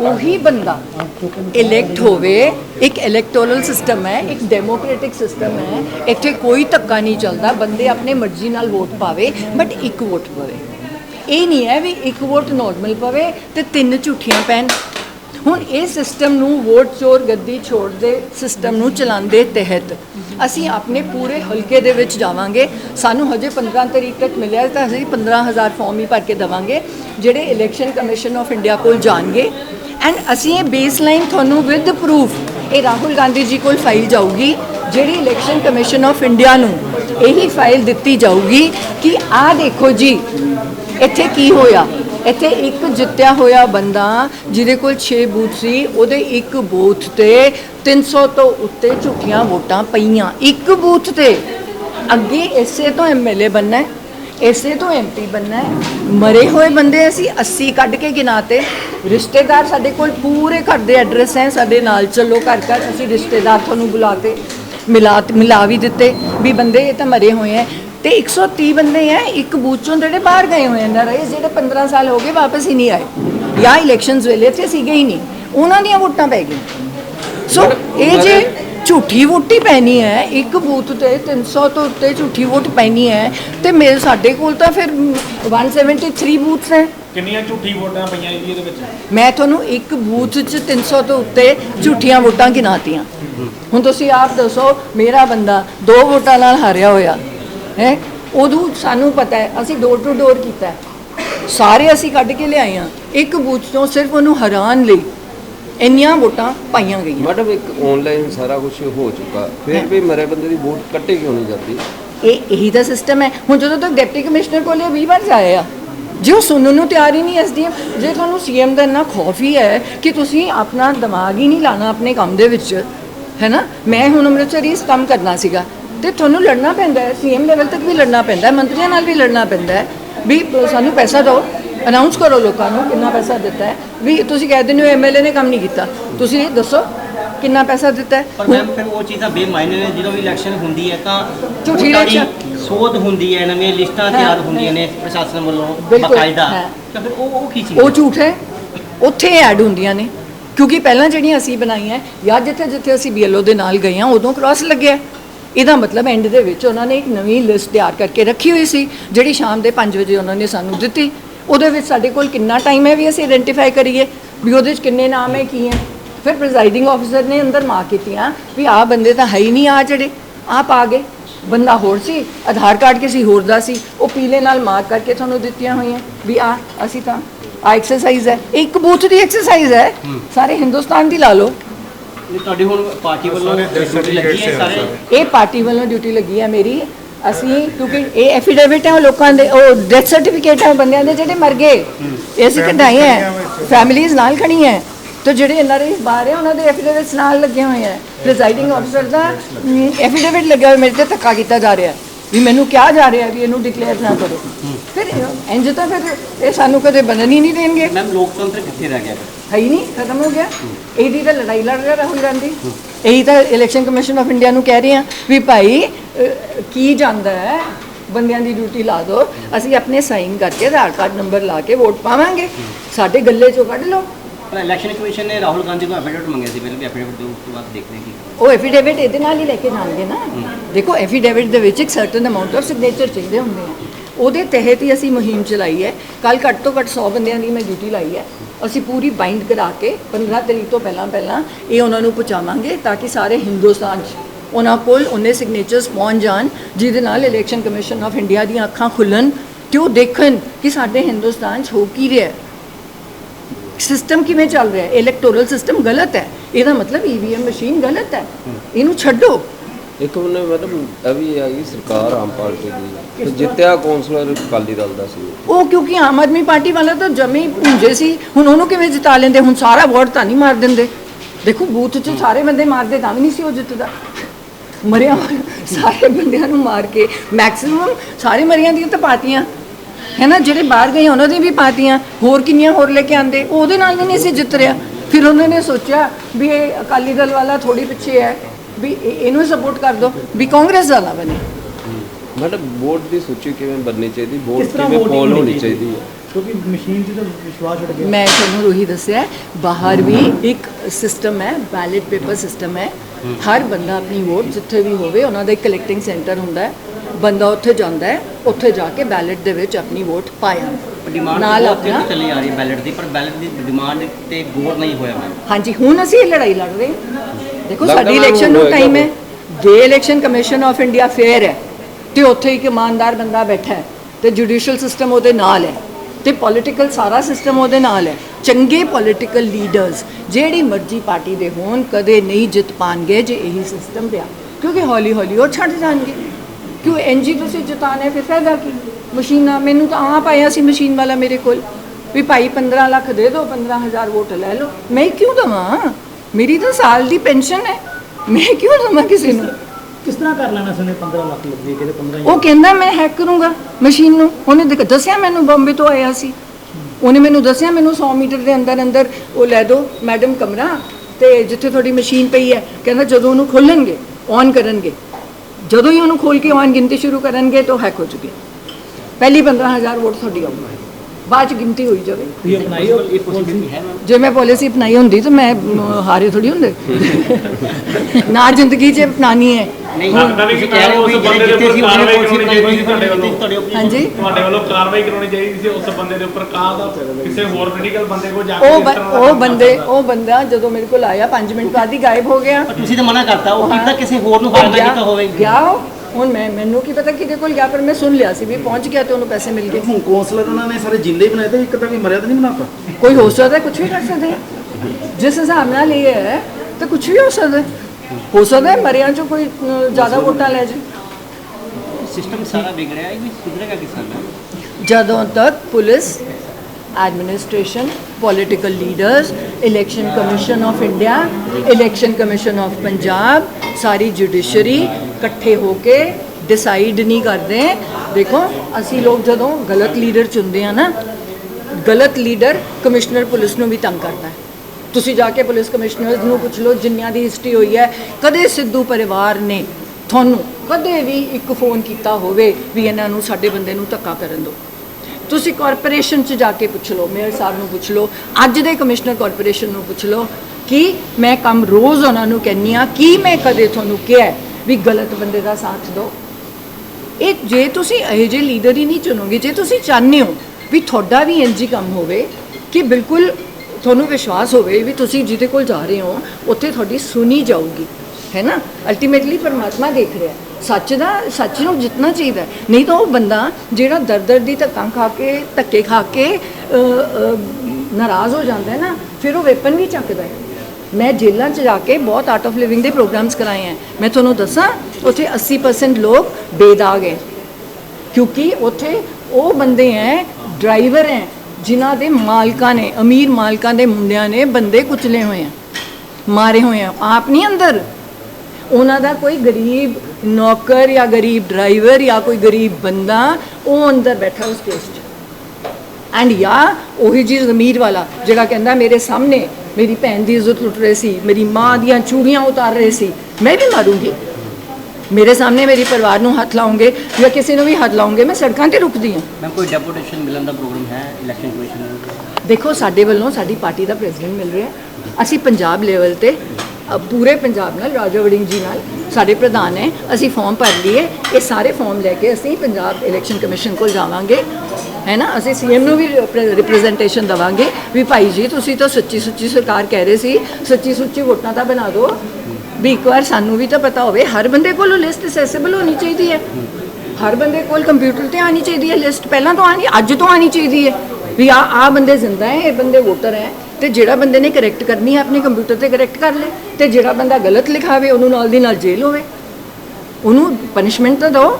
ਉਹੀ ਬੰਦਾ ਇਲੈਕਟ ਹੋਵੇ, ਇੱਕ ਇਲੈਕਟੋਰਲ ਸਿਸਟਮ ਹੈ, ਇੱਕ ਡੈਮੋਕ੍ਰੈਟਿਕ ਸਿਸਟਮ ਹੈ, ਇੱਥੇ ਕੋਈ ਧੱਕਾ ਨਹੀਂ ਚੱਲਦਾ, ਬੰਦੇ ਆਪਣੇ ਮਰਜ਼ੀ ਨਾਲ ਵੋਟ ਪਾਵੇ ਬਟ ਇੱਕ ਵੋਟ ਪਵੇ। ਇਹ ਨਹੀਂ ਹੈ ਵੀ ਇੱਕ ਵੋਟ ਨਾਰਮਲ ਪਵੇ ਤੇ ਤਿੰਨ ਝੂਠੀਆਂ ਪੈਣ। ਹੁਣ ਇਹ ਸਿਸਟਮ ਨੂੰ ਵੋਟ ਚੋਰ ਗੱਦੀ ਛੋੜ ਦੇ ਸਿਸਟਮ ਨੂੰ ਚਲਾਉਂਦੇ ਤਹਿਤ ਅਸੀਂ ਆਪਣੇ ਪੂਰੇ ਹਲਕੇ ਦੇ ਵਿੱਚ ਜਾਵਾਂਗੇ। ਸਾਨੂੰ ਹਜੇ 15 ਤਰੀਕ ਤੱਕ ਮਿਲਿਆ ਤਾਂ ਅਸੀਂ 15000 ਫਾਰਮ ਹੀ ਭਰ ਕੇ ਦਵਾਂਗੇ, ਜਿਹੜੇ ਇਲੈਕਸ਼ਨ ਕਮਿਸ਼ਨ ਆਫ ਇੰਡੀਆ ਕੋਲ ਜਾਣਗੇ। ਐਂਡ ਅਸੀਂ ਇਹ ਬੇਸਲਾਈਨ ਤੁਹਾਨੂੰ ਵਿਦ ਪ੍ਰੂਫ ਇਹ ਰਾਹੁਲ ਗਾਂਧੀ ਜੀ ਕੋਲ ਫਾਈਲ ਜਾਊਗੀ, ਜਿਹੜੀ ਇਲੈਕਸ਼ਨ ਕਮਿਸ਼ਨ ਆਫ ਇੰਡੀਆ ਨੂੰ ਇਹੀ ਫਾਈਲ ਦਿੱਤੀ ਜਾਊਗੀ ਕਿ ਆਹ ਦੇਖੋ ਜੀ, ਇੱਥੇ ਕੀ ਹੋਇਆ? ਇੱਥੇ ਇੱਕ ਜਿੱਤਿਆ ਹੋਇਆ ਬੰਦਾ ਜਿਹਦੇ ਕੋਲ 6 ਬੂਥ ਸੀ, ਉਹਦੇ ਇੱਕ ਬੂਥ ਤੇ 300 ਤੋਂ ਉੱਤੇ ਝੂਠੀਆਂ ਵੋਟਾਂ ਪਈਆਂ। ਇੱਕ ਬੂਥ ਤੇ ਅੱਗੇ ਇਸੇ ਤੋਂ ਐਮਐਲਏ ਬੰਨਾ ਹੈ। ਇਸੇ ਤੋਂ ਐਮਪੀ ਬੰਨਾ ਹੈ। ਮਰੇ ਹੋਏ ਬੰਦੇ ਅਸੀਂ 80 ਕੱਢ ਕੇ ਗਿਣਾਤੇ ਰਿਸ਼ਤੇਦਾਰ ਸਾਡੇ ਕੋਲ ਪੂਰੇ ਘਰ ਦੇ ਐਡਰੈਸ ਹੈ ਸਾਡੇ ਨਾਲ ਚੱਲੋ ਘਰ ਘਰ ਅਸੀਂ ਰਿਸ਼ਤੇਦਾਰ ਤੁਹਾਨੂੰ ਬੁਲਾਤੇ ਮਿਲਾ ਮਿਲਾ ਵੀ ਦਿੱਤੇ ਵੀ ਬੰਦੇ ਇਹ ਤਾਂ ਮਰੇ ਹੋਏ ਹੈ। ਤੇ 130 ਬੰਦੇ ਹੈ ਇੱਕ ਬੂਥ ਚੋਂ ਜਿਹੜੇ ਬਾਹਰ ਗਏ ਹੋਏ ਨੇ ਰਹੇ ਜਿਹੜੇ 15 ਸਾਲ ਹੋ ਗਏ ਵਾਪਸ ਹੀ ਨਹੀਂ ਆਏ। ਜਾਂ ਇਲੈਕਸ਼ਨਸ ਵੇਲੇ ਤੇ ਸੀਗੇ ਹੀ ਨਹੀਂ। ਉਹਨਾਂ ਦੀਆਂ ਵੋਟਾਂ ਪੈ ਗਈਆਂ। ਸੋ ਇਹ ਜੇ ਝੂਠੀ ਵੋਟੀ ਪੈਣੀ ਹੈ। ਇੱਕ ਬੂਥ ਤੇ 300 ਤੋਂ ਉੱਤੇ ਝੂਠੀ ਵੋਟ ਪੈਣੀ ਹੈ ਤੇ ਮੇਰੇ ਸਾਡੇ ਕੋਲ ਤਾਂ ਫਿਰ 173 ਬੂਥ ਨੇ ਕਿੰਨੀਆਂ ਝੂਠੀ ਵੋਟਾਂ ਪਈਆਂ ਜੀ ਇਹਦੇ ਵਿੱਚ? ਮੈਂ ਤੁਹਾਨੂੰ ਇੱਕ ਬੂਥ 'ਚ 300 ਤੋਂ ਉੱਤੇ ਝੂਠੀਆਂ ਵੋਟਾਂ ਗਿਣਾਤੀਆਂ। ਹੁਣ ਤੁਸੀਂ ਆਪ ਦੱਸੋ ਮੇਰਾ ਬੰਦਾ ਦੋ ਵੋਟਾਂ ਨਾਲ ਹਾਰਿਆ ਹੋਇਆ ਹੈ? ਉਦੋਂ ਸਾਨੂੰ ਪਤਾ ਹੈ ਅਸੀਂ ਡੋਰ ਟੂ ਡੋਰ ਕੀਤਾ। ਸਾਰੇ ਅਸੀਂ ਕੱਢ ਕੇ ਲਿਆਏ ਆ ਇੱਕ ਬੂਥ ਤੋਂ ਸਿਰਫ ਉਹਨੂੰ ਹਰਾਨ ਲਈ ਇੰਨੀਆਂ ਵੋਟਾਂ ਪਾਈਆਂ ਗਈਆਂ। ਮੈਡਮ ਇੱਕ ਆਨਲਾਈਨ ਸਾਰਾ ਕੁਝ ਹੋ ਚੁੱਕਾ। ਫਿਰ ਵੀ ਮਰੇ ਬੰਦੇ ਦੀ ਵੋਟ ਕੱਟੇ ਕਿਉਂ ਨਹੀਂ ਜਾਂਦੀ? ਇਹ ਇਹੀ ਤਾਂ ਸਿਸਟਮ ਹੈ। ਹੁਣ ਜਦੋਂ ਤੱਕ ਡਿਪਟੀ ਕਮਿਸ਼ਨਰ ਕੋਲ ਇਹ 20 ਵਾਰ ਜਾਇਆ ਜੇ ਉਹ ਸੁਣਨ ਨੂੰ ਤਿਆਰ ਹੀ ਨਹੀਂ ਐਸਡੀਐਮ ਜੇ ਤੁਹਾਨੂੰ ਸੀਐਮ ਦਾ ਇੰਨਾ ਖੌਫ ਹੀ ਹੈ ਕਿ ਤੁਸੀਂ ਆਪਣਾ ਦਿਮਾਗ ਹੀ ਨਹੀਂ ਲਾਣਾ ਆਪਣੇ ਕੰਮ ਦੇ ਵਿੱਚ ਹੈ ਨਾ ਮੈਂ ਹੁਣ ਅੰਮ੍ਰਿਤਸਰ ਇਸ ਕੰਮ ਕਰਨਾ ਸੀਗਾ ਤੇ ਤੁਹਾਨੂੰ ਲੜਨਾ ਪੈਂਦਾ ਹੈ। ਸੀਐਮ ਲੈਵਲ ਤੱਕ ਵੀ ਲੜਨਾ ਪੈਂਦਾ ਹੈ ਮੰਤਰੀਆਂ ਨਾਲ ਵੀ ਲੜਨਾ ਪੈਂਦਾ ਹੈ। ਵੀ ਸਾਨੂੰ ਪੈਸਾ ਦਿਓ। ਅਨਾਉਂਸ ਕਰੋ ਲੋਕਾਂ ਨੂੰ ਕਿੰਨਾ ਪੈਸਾ ਦਿੱਤਾ ਹੈ ਵੀ ਤੁਸੀਂ ਕਹਿ ਦਿੰਦੇ ਹੋ ਐਮਐਲਏ ਨੇ ਕੰਮ ਨਹੀਂ ਕੀਤਾ ਤੁਸੀਂ ਦੱਸੋ ਕਿੰਨਾ ਪੈਸਾ ਦਿੱਤਾ ਹੈ ਪਰ ਮੈਮ ਫਿਰ ਉਹ ਚੀਜ਼ਾਂ ਬੇਮਾਇਨੇ ਨੇ ਜਦੋਂ ਵੀ ਇਲੈਕਸ਼ਨ ਹੁੰਦੀ ਹੈ ਤਾਂ ਝੂਠੀ election। ਸੋਧ ਹੁੰਦੀ ਹੈ ਨਵੀਆਂ ਲਿਸਟਾਂ ਤਿਆਰ ਹੁੰਦੀਆਂ। ਨੇ ਪ੍ਰਸ਼ਾਸਨ ਵੱਲੋਂ ਬਿਲਕੁਲ, ਬਕਾਇਦਾ ਹਾਂ। ਤਾਂ ਫਿਰ ਉਹ ਉਹ ਕੀ ਚੀਜ਼ ਉਹ ਹੈ? ਝੂਠ ਹੈ ਉੱਥੇ ਐਡ ਹੁੰਦੀਆਂ ਨੇ ਕਿਉਂਕਿ ਪਹਿਲਾਂ ਜਿਹੜੀਆਂ ਅਸੀਂ ਬਣਾਈਆਂ ਜਾਂ ਜਿੱਥੇ ਜਿੱਥੇ ਅਸੀਂ ਬੀਐਲਓ ਦੇ ਨਾਲ ਗਏ ਹਾਂ ਉਦੋਂ ਕ੍ਰਾਸ ਲੱਗਿਆ ਇਹਦਾ ਮਤਲਬ ਐਂਡ ਦੇ ਵਿੱਚ ਉਹਨਾਂ ਨੇ ਇੱਕ ਨਵੀਂ ਲਿਸਟ ਤਿਆਰ ਕਰਕੇ ਰੱਖੀ ਹੋਈ ਸੀ ਜਿਹੜੀ ਸ਼ਾਮ ਦੇ 5 ਵਜੇ ਉਹਨਾਂ ਨੇ ਸਾਨੂੰ ਦਿੱਤੀ ਉਹਦੇ ਵਿੱਚ ਸਾਡੇ ਕੋਲ ਕਿੰਨਾ ਟਾਈਮ ਹੈ ਵੀ ਅਸੀਂ ਆਇਡੈਂਟੀਫਾਈ ਕਰੀਏ ਵੀ ਉਹਦੇ ਵਿੱਚ ਕਿੰਨੇ ਨਾਮ ਹੈ ਕੀ ਹੈ। ਫਿਰ ਪ੍ਰੈਜ਼ਾਈਡਿੰਗ ਆਫੀਸਰ ਨੇ ਅੰਦਰ ਮਾਰਕ ਕੀਤੀਆਂ ਵੀ ਆਹ ਬੰਦੇ ਤਾਂ ਹੈ ਹੀ ਨਹੀਂ ਆ ਜਿਹੜੇ ਆਪ ਆ ਗਏ। ਬੰਦਾ ਹੋਰ ਸੀ ਆਧਾਰ ਕਾਰਡ ਕਿਸੇ ਹੋਰ ਦਾ ਸੀ ਉਹ ਪੀਲੇ ਨਾਲ ਮਾਰਕ ਕਰਕੇ ਤੁਹਾਨੂੰ ਦਿੱਤੀਆਂ ਹੋਈਆਂ ਵੀ ਆ ਅਸੀਂ ਤਾਂ ਆ ਐਕਸਰਸਾਈਜ਼ ਹੈ। ਇੱਕ ਬੂਥ ਦੀ ਐਕਸਰਸਾਈਜ਼ ਹੈ। ਸਾਰੇ ਹਿੰਦੁਸਤਾਨ ਦੀ ਲਾ ਲਓ। ਇਹ ਤੁਹਾਡੀ ਹੁਣ ਪਾਰਟੀ ਵੱਲੋਂ ਡਿਊਟੀ ਲੱਗੀ ਹੈ ਸਾਰੇ? ਇਹ ਪਾਰਟੀ ਵੱਲੋਂ ਡਿਊਟੀ ਲੱਗੀ ਹੈ ਮੇਰੀ। ਅਸੀਂ ਕਿਉਂਕਿ ਇਹ ਐਫੀਡੇਵਿਟ ਹੈ ਉਹ ਲੋਕਾਂ ਦੇ ਉਹ ਡੈਥ ਸਰਟੀਫਿਕੇਟ ਹੈ ਬੰਦਿਆਂ ਦੇ ਜਿਹੜੇ ਮਰ ਗਏ। ਇਹ ਅਸੀਂ ਕਢਾਏ ਹੈ। ਫੈਮਿਲੀਜ਼ ਨਾਲ ਖੜੀ ਹੈ। ਤੇ ਜਿਹੜੇ ਐਨਆਰਆਈ ਬਾਹਰ ਹੈ ਉਹਨਾਂ ਦੇ ਐਫੀਡੇਵਿਟਸ ਨਾਲ ਲੱਗੇ ਹੋਏ ਹੈ। ਪ੍ਰੀਜ਼ਾਈਡਿੰਗ ਆਫੀਸਰ ਦਾ ਐਫੀਡੇਵਿਟ ਲੱਗਿਆ ਹੋਇਆ ਮੇਰੇ ਤੇ ਧੱਕਾ ਕੀਤਾ ਜਾ ਰਿਹਾ ਹੈ। ਵੀ ਮੈਨੂੰ ਕਿਹਾ ਜਾ ਰਿਹਾ ਵੀ ਇਹਨੂੰ ਡਿਕਲੇਅਰ ਨਾ ਕਰੋ। ਫਿਰ ਇੰਜ ਤਾਂ ਫਿਰ ਇਹ ਸਾਨੂੰ ਕਦੇ ਬਣਨ ਹੀ ਨਹੀਂ ਦੇਣਗੇ। ਮੈਮ ਲੋਕਤੰਤਰ ਕਿੱਥੇ ਰਹਿ ਗਿਆ? ਹੈ ਹੀ ਨਹੀਂ ਖਤਮ ਹੋ ਗਿਆ। ਇਹਦੀ ਤਾਂ ਲੜਾਈ ਲੜ ਰਿਹਾ ਰਾਹੁਲ ਗਾਂਧੀ। ਇਹੀ ਤਾਂ ਇਲੈਕਸ਼ਨ ਕਮਿਸ਼ਨ ਆਫ ਇੰਡੀਆ ਨੂੰ ਕਹਿ ਰਹੇ ਆ ਵੀ ਭਾਈ ਕੀ ਜਾਂਦਾ ਹੈ? ਬੰਦਿਆਂ ਦੀ ਡਿਊਟੀ ਲਾ ਦਿਓ ਅਸੀਂ ਆਪਣੇ ਸਾਈਨ ਕਰਕੇ ਆਧਾਰ ਕਾਰਡ ਨੰਬਰ ਲਾ ਕੇ ਵੋਟ ਪਾਵਾਂਗੇ। ਸਾਡੇ ਗੱਲੇ ਚੋਂ ਕੱਢ ਲਓ। ਪਰ ਇਲੈਕਸ਼ਨ ਕਮਿਸ਼ਨ ਨੇ ਰਾਹੁਲ ਗਾਂਧੀ ਕੋਲ ਐਫੀਡੇਵਿਟ ਮੰਗਿਆ ਸੀ ਪਹਿਲਾਂ ਵੀ ਐਫੀਡੇਵਿਟ ਉਸ ਤੋਂ ਬਾਅਦ ਦੇਖਦੇ ਹਾਂ ਕੀ ਉਹ ਐਫੀਡੇਵਿਟ ਇਹਦੇ ਨਾਲ ਹੀ ਲੈ ਕੇ ਜਾਣਗੇ ਨਾ। ਦੇਖੋ ਐਫੀਡੇਵਿਟ ਦੇ ਵਿੱਚ ਇੱਕ ਸਰਟਨ ਅਮਾਉਂਟ ਆਫ ਸਿਗਨੇਚਰ ਚਾਹੀਦੇ ਹੁੰਦੇ ਆ। ਉਹਦੇ ਤਹਿਤ ਹੀ ਅਸੀਂ ਮੁਹਿੰਮ ਚਲਾਈ ਹੈ। ਕੱਲ ਘੱਟ ਤੋਂ ਘੱਟ 100 ਬੰਦਿਆਂ ਦੀ ਮੈਂ ਡਿਊਟੀ ਲਾਈ ਹੈ। ਅਸੀਂ ਪੂਰੀ ਬਾਈਂਡ ਕਰਾ ਕੇ 15 ਤਰੀਕ ਤੋਂ ਪਹਿਲਾਂ ਪਹਿਲਾਂ ਇਹ ਉਹਨਾਂ ਨੂੰ ਪਹੁੰਚਾਵਾਂਗੇ ਤਾਂ ਕਿ ਸਾਰੇ ਹਿੰਦੁਸਤਾਨ 'ਚ ਉਹਨਾਂ ਕੋਲ ਉਹਨੇ ਸਿਗਨੇਚਰਸ ਪਹੁੰਚ ਜਾਣ ਜਿਹਦੇ ਨਾਲ ਇਲੈਕਸ਼ਨ ਕਮਿਸ਼ਨ ਆਫ ਇੰਡੀਆ ਦੀਆਂ ਅੱਖਾਂ ਖੁੱਲਣ ਤੇ ਉਹ ਦੇਖਣ ਕਿ ਸਾਡੇ ਹਿੰਦੁਸਤਾਨ 'ਚ ਹੋ ਕੀ ਰਿਹਾ ਸਿਸਟਮ ਕਿਵੇਂ ਚੱਲ ਰਿਹਾ ਹੈ? ਇਲੈਕਟੋਰਲ ਸਿਸਟਮ ਗਲਤ ਹੈ। ਇਹਦਾ ਮਤਲਬ ਈਵੀਐਮ ਮਸ਼ੀਨ ਗਲਤ ਹੈ। ਇਹਨੂੰ ਛੱਡੋ। ਇੱਕ ਉਹਨੇ ਮੈਡਮ ਵੀ ਆਈ ਸਰਕਾਰ ਆਮ ਪਾਰਟੀ ਦੀ। ਤੇ ਜਿੱਤਿਆ ਕੌਂਸਲਰ ਅਕਾਲੀ ਦਲ ਦਾ ਸੀ। ਉਹ ਕਿਉਂਕਿ ਆਮ ਆਦਮੀ ਪਾਰਟੀ ਵਾਲਾ ਤਾਂ ਜਮੇ ਹੀ ਭੁੰਜੇ ਸੀ। ਹੁਣ ਉਹਨੂੰ ਕਿਵੇਂ ਜਿਤਾ ਲੈਂਦੇ? ਹੁਣ ਸਾਰਾ ਵੋਟ ਤਾਂ ਨਹੀਂ ਮਾਰ ਦਿੰਦੇ। ਦੇਖੋ ਬੂਥ 'ਚ ਸਾਰੇ ਬੰਦੇ ਮਾਰਦੇ ਤਾਂ ਵੀ ਨਹੀਂ ਸੀ ਉਹ ਜਿੱਤਦਾ। ਮਰਿਆ ਸਾਰੇ ਬੰਦਿਆਂ ਨੂੰ ਮਾਰ ਕੇ। ਮੈਕਸਿਮਮ ਸਾਰੇ ਮਰੀਆਂ ਦੀਆਂ ਤਾਂ ਪਾਤੀਆਂ ਹੈ ਨਾ? ਜਿਹੜੇ ਬਾਹਰ ਗਏ ਉਹਨਾਂ ਦੀ ਵੀ ਪਾਤੀਆਂ ਹੋਰ ਕਿੰਨੀਆਂ ਹੋਰ ਲੈ ਕੇ ਆਂਦੇ ਉਹਦੇ ਨਾਲ ਵੀ ਨਹੀਂ ਸੀ ਜਿੱਤ ਰਿਹਾ। ਫਿਰ ਉਹਨਾਂ ਨੇ ਸੋਚਿਆ ਵੀ ਇਹ ਅਕਾਲੀ ਦਲ ਵਾਲਾ ਥੋੜੀ ਪਿੱਛੇ ਹੈ ਵੀ ਇਹ- ਇਹਨੂੰ ਸਪੋਰਟ ਕਰ ਦੋ ਵੀ ਕਾਂਗਰਸ ਨਾ ਬਣੇ। ਮੈਡਮ ਵੋਟ ਦੀ ਸੂਚੀ ਕਿਵੇਂ ਬਣਨੀ ਚਾਹੀਦੀ? ਵੋਟ ਕਿਸ ਤਰ੍ਹਾਂ ਕਿਵੇਂ voting ਪੋਲ ਹੋਣੀ ਚਾਹੀਦੀ? ਹੈ? ਕਿਉਂਕਿ ਮਸ਼ੀਨ 'ਤੇ ਤਾਂ ਵਿਸ਼ਵਾਸ ਉੱਡ ਗਿਆ। ਮੈਂ ਤੁਹਾਨੂੰ ਉਹੀ ਦੱਸਿਆ ਬਾਹਰ ਵੀ ਇੱਕ ਸਿਸਟਮ ਹੈ ਬੈਲਟ ਪੇਪਰ ਸਿਸਟਮ ਹੈ। ਹਰ ਬੰਦਾ ਆਪਣੀ ਵੋਟ ਜਿੱਥੇ ਵੀ ਹੋਵੇ ਉਹਨਾਂ ਦਾ ਇੱਕ ਕਲੈਕਟਿੰਗ ਸੈਂਟਰ ਹੁੰਦਾ ਹੈ। ਬੰਦਾ ਉੱਥੇ ਜਾਂਦਾ ਹੈ ਉੱਥੇ ਜਾ ਕੇ ਬੈਲਟ ਦੇ ਵਿੱਚ ਆਪਣੀ ਵੋਟ ਪਾਇਆ। ਡਿਮਾਂਡ ਨਾਲ ਆਪਣਾ ਚੱਲੀ ਆ ਰਹੀ ਹੈ ਬੈਲਟ ਦੀ ਪਰ ਬੈਲਟ ਦੀ ਡਿਮਾਂਡ ਤੇ ਗੌਰ ਨਹੀਂ ਹੋਇਆ ਹਾਂਜੀ ਹੁਣ ਅਸੀਂ ਇਹ ਲੜਾਈ ਲੜ ਰਹੇ ਹਾਂ। ਦੇਖੋ ਸਾਡੀ ਇਲੈਕਸ਼ਨ ਨੂੰ ਟਾਈਮ ਹੈ। ਜੇ election commission of India fair ਹੈ ਤੇ ਉੱਥੇ ਇੱਕ ਇਮਾਨਦਾਰ ਬੰਦਾ ਬੈਠਾ ਹੈ ਤੇ ਜੁਡੀਸ਼ੀਅਲ ਸਿਸਟਮ ਉਹਦੇ ਨਾਲ ਹੈ ਤੇ ਪੋਲਿਟੀਕਲ ਸਾਰਾ ਸਿਸਟਮ ਉਹਦੇ ਨਾਲ ਹੈ। ਚੰਗੇ ਪੋਲਿਟੀਕਲ ਲੀਡਰਸ ਜਿਹੜੀ ਮਰਜ਼ੀ ਪਾਰਟੀ ਦੇ ਹੋਣ ਕਦੇ ਨਹੀਂ ਜਿੱਤ ਪਾਣਗੇ ਜੇ ਇਹੀ ਸਿਸਟਮ ਰਿਹਾ ਕਿਉਂਕਿ ਹੌਲੀ ਹੌਲੀ ਉਹ ਛੱਡ ਜਾਣਗੇ। ਕਿਉਂ ਐਨਜੀ ਤੁਸੀਂ ਜਿਤਾਣੇ ਫਿਰ ਫਾਇਦਾ ਕੀ? ਮਸ਼ੀਨਾਂ ਮੈਨੂੰ ਤਾਂ ਆਪ ਆਇਆ ਸੀ ਮਸ਼ੀਨ ਵਾਲਾ ਮੇਰੇ ਕੋਲ ਵੀ ਭਾਈ 15 ਲੱਖ ਦੇ ਦਿਓ 15000 ਵੋਟ ਲੈ ਲਓ। ਮੈਂ ਕਿਉਂ ਦਵਾਂ? ਮੇਰੀ ਤਾਂ ਸਾਲ ਦੀ ਪੈਨਸ਼ਨ ਹੈ। ਮੈਂ ਕਿਉਂ ਦਵਾਂ ਕਿਸੇ ਨੂੰ? ਕਿਸ ਤਰ੍ਹਾਂ ਕਰ ਲੈਣਾ ਸੀ ਉਹਨੇ 15 ਲੱਖ ਲੱਗੇ ਕਿਤੇ 15 ਉਹ ਕਹਿੰਦਾ ਮੈਂ ਹੈਕ ਕਰੂੰਗਾ ਮਸ਼ੀਨ ਨੂੰ। ਉਹਨੇ ਦੱਸਿਆ ਮੈਨੂੰ ਬੰਬੇ ਤੋਂ ਆਇਆ ਸੀ। ਉਹਨੇ ਮੈਨੂੰ ਦੱਸਿਆ ਮੈਨੂੰ 100 ਮੀਟਰ ਦੇ ਅੰਦਰ ਅੰਦਰ ਉਹ ਲੈ ਦਿਓ ਮੈਡਮ ਕਮਰਾ ਤੇ ਜਿੱਥੇ ਤੁਹਾਡੀ ਮਸ਼ੀਨ ਪਈ ਹੈ। ਕਹਿੰਦਾ ਜਦੋਂ ਉਹਨੂੰ ਖੋਲਣਗੇ ਔਨ ਕਰਨਗੇ। ਜਦੋਂ ਹੀ ਉਹਨੂੰ ਖੋਲ ਕੇ ਔਨ ਗਿਣਤੀ ਸ਼ੁਰੂ ਕਰਨਗੇ ਤਾਂ ਹੈਕ ਹੋ ਚੁੱਕੀ ਪਹਿਲੀ 15000 ਵੋਟ ਤੁਹਾਡੀ ਆਊਗਾ। ਬਾਅਦ ਚ ਗਿਣਤੀ ਹੋਈ ਜਾਵੇ। ਅਪਣਾਈ ਉਹ ਇਹ ਹੈ ਜੇ ਮੈਂ ਪਾਲਿਸੀ ਅਪਣਾਈ ਹੁੰਦੀ ਤਾਂ ਮੈਂ ਮ, ਹਾਰੇ ਥੋੜੀ ਹੁੰਦੇ। ਨਾ ਜ਼ਿੰਦਗੀ 'ਚ ਅਪਣਾਣੀ ਹੈ ਨਹੀਂ ਲੱਗਦਾ ਤੁਸੀਂ ਕਿ ਹੋ ਉਸ ਬੰਦੇ ਦੇ ਉੱਪਰ ਕਾਰਵਾਈ ਕਰਨੀ ਚਾਹੀਦੀ ਸੀ ਤੁਹਾਡੇ ਵੱਲੋਂ। ਹਾਂਜੀ ਤੁਹਾਡੇ ਵੱਲੋਂ ਕਾਰਵਾਈ ਕਰਾਉਣੀ ਚਾਹੀਦੀ ਸੀ ਉਸ ਬੰਦੇ ਦੇ ਉੱਪਰ ਕਾਹ ਦਾ ਕਿਸੇ ਹੋਰ ਪੋਲੀਟੀਕਲ ਬੰਦੇ ਕੋਲ ਜਾ ਕੇ ਉਹ ਉਹ ਬੰਦੇ। ਉਹ ਬੰਦਾ ਜਦੋਂ ਮੇਰੇ ਕੋਲ ਆਇਆ 5 ਮਿੰਟ ਬਾਅਦ ਹੀ ਗਾਇਬ ਹੋ ਗਿਆ ਤੁਸੀਂ ਤਾਂ ਮਨਾ ਕਰਤਾ ਉਹ। ਕਿਤਾ ਕਿਸੇ ਹੋਰ ਨੂੰ ਗਿਆ- ਕੀਤਾ ਹੋਵੇ ਗਿਆ। ਹੁਣ ਮੈਂ ਮੈਨੂੰ ਕੀ ਪਤਾ ਕਿਹਦੇ ਕੋਲ ਗਿਆ ਪਰ ਮੈਂ ਸੁਣ ਲਿਆ ਸੀ ਵੀ ਪਹੁੰਚ ਗਿਆ ਤੇ ਉਹਨੂੰ ਪੈਸੇ ਮਿਲ ਗਏ ਹੁਣ ਕੌਂਸਲਰ ਉਹਨਾਂ ਨੇ ਸਾਰੇ ਜਿੰਦੇ ਹੀ ਬਣਾਏ ਤੇ ਇੱਕ ਤਾਂ ਵੀ ਮਰਿਆ ਤਾਂ ਨਹੀਂ ਬਣਾਤਾ ਕੋਈ ਹੋ ਸਕਦਾ ਕੁਝ ਵੀ ਕਰ ਸਕਦੇ। ਜਿਸ ਹਿਸਾਬ ਨਾਲ ਇਹ ਹੈ ਤਾਂ ਕੁਝ ਵੀ ਹੋ ਸਕਦਾ ਹੈ। ਹੋ ਸਕਦਾ ਹੈ ਮਰਿਆਂ ਚੋਂ ਕੋਈ ਅ, ਜ਼ਿਆਦਾ ਵੋਟਾਂ ਲੈ ਜਾਏ। ਸਿਸਟਮ ਸਾਰਾ ਵਿਗੜਿਆ ਇਹ ਵੀ ਸੁਧਰੇਗਾ ਕਿਸ ਜਦੋਂ ਤੱਕ police administration political leaders election commission of India election commission of Punjab sorry judiciary ਇਕੱਠੇ ਹੋ ਕੇ ਡਿਸਾਈਡ ਨਹੀਂ ਕਰਦੇ। ਦੇਖੋ ਅਸੀਂ ਲੋਕ ਜਦੋਂ ਗਲਤ ਲੀਡਰ ਚੁਣਦੇ ਆ ਨਾ ਗਲਤ ਲੀਡਰ ਕਮਿਸ਼ਨਰ ਪੁਲਿਸ ਨੂੰ ਵੀ ਤੰਗ ਕਰਦਾ ਹੈ। ਤੁਸੀਂ ਜਾ ਕੇ ਪੁਲਿਸ ਕਮਿਸ਼ਨਰਸ ਨੂੰ ਪੁੱਛ ਲਓ ਜਿੰਨਿਆਂ ਦੀ ਹਿਸਟਰੀ ਹੋਈ ਹੈ, ਕਦੇ ਸਿੱਧੂ ਪਰਿਵਾਰ ਨੇ ਤੁਹਾਨੂੰ ਕਦੇ ਵੀ ਇੱਕ ਫੋਨ ਕੀਤਾ ਹੋਵੇ ਵੀ ਇਹਨਾਂ ਨੂੰ, ਸਾਡੇ ਬੰਦੇ ਨੂੰ ਧੱਕਾ ਕਰਨ ਦਿਓ। ਤੁਸੀਂ ਕਾਰਪੋਰੇਸ਼ਨ 'ਚ ਜਾ ਕੇ ਪੁੱਛ ਲਓ ਮੇਅਰ ਸਾਹਿਬ ਨੂੰ ਪੁੱਛ ਲਓ, ਅੱਜ ਦੇ ਕਮਿਸ਼ਨਰ ਕਾਰਪੋਰੇਸ਼ਨ ਨੂੰ ਪੁੱਛ ਲਓ ਕਿ ਮੈਂ ਕੰਮ ਰੋਜ਼ ਉਹਨਾਂ ਨੂੰ ਕਹਿੰਨੀ ਆ ਕਿ ਮੈਂ ਕਦੇ ਤੁਹਾਨੂੰ ਕਿਹਾ ਵੀ ਗਲਤ ਬੰਦੇ ਦਾ ਸਾਥ ਦਿਓ? ਇਹ ਜੇ ਤੁਸੀਂ ਇਹੋ ਜਿਹੇ ਲੀਡਰ ਹੀ ਨਹੀਂ ਚੁਣੋਗੇ, ਜੇ ਤੁਸੀਂ ਚਾਹੁੰਦੇ ਹੋ ਵੀ ਤੁਹਾਡਾ ਵੀ ਇੰਜ ਹੀ ਕੰਮ ਹੋਵੇ ਕਿ ਬਿਲਕੁਲ ਤੁਹਾਨੂੰ ਵਿਸ਼ਵਾਸ ਹੋਵੇ ਵੀ ਤੁਸੀਂ ਜਿਹਦੇ ਕੋਲ ਜਾ ਰਹੇ ਹੋ, ਉੱਥੇ ਤੁਹਾਡੀ ਸੁਣੀ ਜਾਊਗੀ, ਹੈ ਨਾ? ਅਲਟੀਮੇਟਲੀ ਪਰਮਾਤਮਾ ਦੇਖ ਰਿਹਾ ਸੱਚ ਦਾ, ਸੱਚ ਨੂੰ ਜਿੱਤਣਾ ਚਾਹੀਦਾ ਨਹੀਂ ਤਾਂ ਉਹ ਬੰਦਾ ਜਿਹੜਾ ਦਰ ਦਰ ਦੀ ਧੱਕਾਂ ਖਾ ਕੇ, ਧੱਕੇ ਖਾ ਕੇ ਨਾਰਾਜ਼ ਹੋ ਜਾਂਦਾ ਹੈ ਨਾ, ਫਿਰ ਉਹ ਵੇਪਨ ਵੀ ਚੱਕਦਾ ਹੈ। ਮੈਂ ਜੇਲ੍ਹਾਂ 'ਚ ਜਾ ਕੇ ਬਹੁਤ ਆਰਟ ਆਫ ਲਿਵਿੰਗ ਦੇ ਪ੍ਰੋਗਰਾਮਸ ਕਰਾਏ ਹੈ। ਮੈਂ ਤੁਹਾਨੂੰ ਦੱਸਾਂ, ਉੱਥੇ 80% ਲੋਕ ਬੇਦਾਗ ਹੈ। ਕਿਉਂਕਿ ਉੱਥੇ ਉਹ ਬੰਦੇ ਹੈ ਡਰਾਈਵਰ ਹੈ। ਜਿਨ੍ਹਾਂ ਦੇ ਮਾਲਕਾਂ ਨੇ, ਅਮੀਰ ਮਾਲਕਾਂ ਦੇ ਮੁੰਡਿਆਂ ਨੇ ਬੰਦੇ ਕੁਚਲੇ ਹੋਏ ਆ, ਮਾਰੇ ਹੋਏ ਆ, ਆਪ ਨਹੀਂ ਅੰਦਰ। ਉਹਨਾਂ ਦਾ ਕੋਈ ਗਰੀਬ ਨੌਕਰ ਜਾਂ ਗਰੀਬ ਡਰਾਈਵਰ ਜਾਂ ਕੋਈ ਗਰੀਬ ਬੰਦਾ ਉਹ ਅੰਦਰ ਬੈਠਾ ਉਸ ਕੇਸ 'ਚ। ਐਂਡ ਯਾ, ਉਹੀ ਜੀ ਜ਼ਮੀਰ ਵਾਲਾ, ਜਿਹੜਾ ਕਹਿੰਦਾ ਮੇਰੇ ਸਾਹਮਣੇ ਮੇਰੀ ਭੈਣ ਦੀ ਇੱਜ਼ਤ ਲੁੱਟ ਰਹੇ ਸੀ, ਮੇਰੀ ਮਾਂ ਦੀਆਂ ਚੂੜੀਆਂ ਉਤਾਰ ਰਹੇ ਸੀ, ਮੈਂ ਵੀ ਮਾਰੂੰਗੀ। ਮੇਰੇ ਸਾਹਮਣੇ ਮੇਰੀ ਪਰਿਵਾਰ ਨੂੰ ਹੱਥ ਲਾਉਂਗੇ ਜਾਂ ਕਿਸੇ ਨੂੰ ਵੀ ਹੱਥ ਲਾਉਂਗੇ ਮੈਂ ਸੜਕਾਂ ਤੇ ਰੁਕਦੀ ਹਾਂ। ਮੈਂ ਕੋਈ ਡੈਪੂਟੇਸ਼ਨ ਮਿਲਣ ਦਾ ਪ੍ਰੋਗਰਾਮ ਹੈ ਇਲੈਕਸ਼ਨ ਕਮਿਸ਼ਨ ਨੂੰ? ਦੇਖੋ ਸਾਡੇ ਵੱਲੋਂ ਸਾਡੀ ਪਾਰਟੀ ਦਾ ਪ੍ਰੈਜ਼ੀਡੈਂਟ ਮਿਲ ਰਿਹਾ ਅਸੀਂ ਪੰਜਾਬ ਲੈਵਲ ਤੇ ਪੂਰੇ ਪੰਜਾਬ ਨਾਲ ਰਾਜਾ ਵੜਿੰਗ ਜੀ ਨਾਲ ਸਾਡੇ ਪ੍ਰਧਾਨ ਹੈ। ਅਸੀਂ ਫਾਰਮ ਭਰ ਲਈਏ ਇਹ ਸਾਰੇ ਫਾਰਮ ਲੈ ਕੇ ਅਸੀਂ ਪੰਜਾਬ ਇਲੈਕਸ਼ਨ ਕਮਿਸ਼ਨ ਕੋਲ ਜਾਵਾਂਗੇ ਹੈ ਨਾ? ਅਸੀਂ ਸੀਐਮ ਨੂੰ ਵੀ ਰਿਪਰੈਜ਼ੈਂਟੇਸ਼ਨ ਦਵਾਂਗੇ ਵੀ ਭਾਈ ਜੀ ਤੁਸੀਂ ਤਾਂ ਸੱਚੀ ਸੁੱਚੀ ਸਰਕਾਰ ਕਹਿ ਰਹੇ ਸੀ ਸੱਚੀ ਸੁੱਚੀ ਵੋਟਾਂ ਤਾਂ ਬਣਾ ਦਿਓ। ਵੀ ਇੱਕ ਵਾਰ ਸਾਨੂੰ ਵੀ ਤਾਂ ਪਤਾ ਹੋਵੇ, ਹਰ ਬੰਦੇ ਕੋਲ ਲਿਸਟ ਅਸੈਸੇਬਲ ਹੋਣੀ ਚਾਹੀਦੀ ਹੈ। ਹਰ ਬੰਦੇ ਕੋਲ ਕੰਪਿਊਟਰ ਤੇ ਆਣੀ ਚਾਹੀਦੀ ਹੈ ਲਿਸਟ ਪਹਿਲਾਂ ਤੋਂ ਆਣੀ ਅੱਜ ਤੋਂ ਆਣੀ ਚਾਹੀਦੀ ਹੈ। ਵੀ ਆ ਆ ਬੰਦੇ ਜ਼ਿੰਦਾ ਹੈ, ਇਹ ਬੰਦੇ ਵੋਟਰ ਹੈ, ਤੇ ਜਿਹੜਾ ਬੰਦੇ ਨੇ ਕਰੈਕਟ ਕਰਨੀ ਹੈ, ਆਪਣੇ ਕੰਪਿਊਟਰ ਤੇ ਕਰੈਕਟ ਕਰ ਲੇ, ਤੇ ਜਿਹੜਾ ਬੰਦਾ ਗਲਤ ਲਿਖਾਵੇ, ਉਹਨੂੰ ਨਾਲ ਦੀ ਨਾਲ ਜੇਲ੍ਹ ਹੋਵੇ। ਉਹਨੂੰ ਪਨਿਸ਼ਮੈਂਟ ਤਾਂ ਦਿਓ।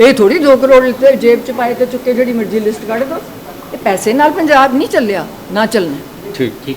ਇਹ ਥੋੜੀ 2 ਕਰੋੜ ਤੇ ਜੇਬ ਚ ਪਾਏ ਤੇ ਚੁੱਕੇ, ਜਿਹੜੀ ਮਰਜ਼ੀ ਲਿਸਟ ਕੱਢ ਦੋ। ਇਹ ਪੈਸੇ ਨਾਲ ਪੰਜਾਬ ਨਹੀਂ ਚੱਲਿਆ, ਨਾ ਚੱਲਣਾ। ਠੀਕ ਠੀਕ।